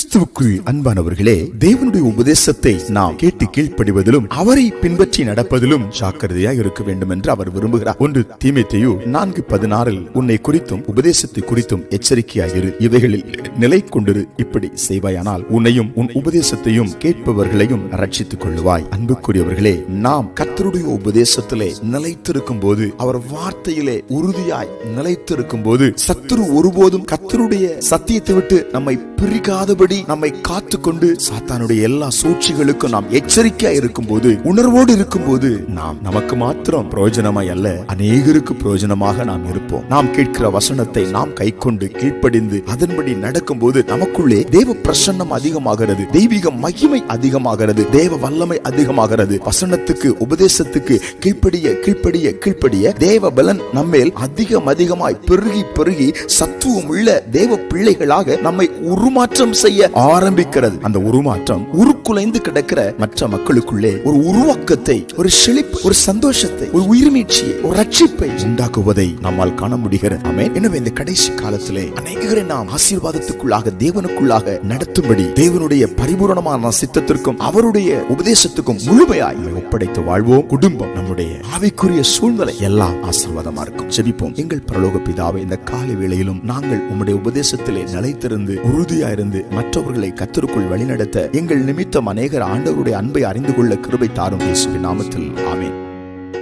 கிறிஸ்துவுக்குள் அன்பானவர்களே தேவனுடைய உபதேசத்தை நாம் கேட்டு கீழ்ப்படிவதிலும் அவரை பின்பற்றி நடப்பதிலும் ஜாக்கிரதையா இருக்க வேண்டும் என்று அவர் விரும்புகிறார். ஒன்று தீமைத்தையு நான்கு பதினாறில் உன்னை குறித்தும் உபதேசத்தை குறித்தும் எச்சரிக்கையாயிரு இவைகளில் நிலை கொண்டிரு. இப்படி செய்வாயானால் உன்னையும் உன் உபதேசத்தையும் கேட்பவர்களையும் ரட்சித்துக் கொள்ளுவாய். அன்புக்குரியவர்களே நாம் கத்தருடைய உபதேசத்திலே நிலைத்திருக்கும் போது அவர் வார்த்தையிலே உறுதியாய் நிலைத்திருக்கும் போது சத்துரு ஒருபோதும் கத்தருடைய சத்தியத்தை விட்டு நம்மை பிரிக்காதபடி நம்மை காத்துக்கொண்டு சாத்தானுடைய எல்லா சூழ்ச்சிகளுக்கும் நாம் எச்சரிக்கையா இருக்கும் போது உணர்வோடு இருக்கும் போது நாம் நமக்கு மாத்திரம் பிரயோஜனமாய் அல்ல அநேகருக்கு பிரயோஜனமாக நாம் இருப்போம். நாம் கேட்கிற வசனத்தை நாம் கை கொண்டு கீழ்ப்படிந்து அதன்படி நடக்கும் போது நமக்குள்ளே தேவ பிரசன்னம் அதிகமாகிறது தெய்வீக மகிமை அதிகமாகிறது தேவ வல்லமை அதிகமாகிறது. வசனத்துக்கு உபதேசத்துக்கு கீழ்ப்படிய கீழ்ப்படிய கீழ்ப்படிய தேவ பலன் நம்மேல் அதிகம் அதிகமாய் பெருகி பெருகி சத்துவம் உள்ள தேவ பிள்ளைகளாக நம்மை உருமாற்றம் செய்ய செய்ய ஆரம்பிக்கிறது. அந்த உருமாற்றம் உருக்குலைந்து கிடக்கிற மற்ற மக்களுக்குள்ளே ஒரு உருவாக்கத்தை ஒரு செழிப்பு ஒரு சந்தோஷத்தை ஒரு உயிர்மீட்சியை ஒரு ரட்சிப்பை உண்டாக்குவதை நம்மால் காண முடிகிறது. ஆமென். எனவே இந்த கடைசி காலத்திலே அநேகரை நாம் ஆசீர்வாதத்துக்குள்ளாக தேவனுக்குள்ளாக நடத்தும்படி தேவனுடைய பரிபூரணமான சித்தத்திற்கும் அவருடைய உபதேசத்துக்கும் முழுமையாய் ஒப்படைத்து வாழ்வோம். குடும்பம் நம்முடைய ஆவிக்குரிய சூழ்நிலை எல்லாம் ஆசீர்வாதமா இருக்கும். ஜெபிப்போம் எங்கள் பரலோக பிதாவை இந்த காலை வேளையிலும் நாங்கள் உம்முடைய உபதேசத்திலே நிலைத்திருந்து உறுதியாயிருந்து மற்ற மற்றவர்களை கத்தருக்குள் வழிநடத்த எங்கள் நிமித்தம் அநேகர் ஆண்டவருடைய அன்பை அறிந்து கொள்ள கிருபை தாரும் இயேசுவின் நாமத்தில். ஆமேன்.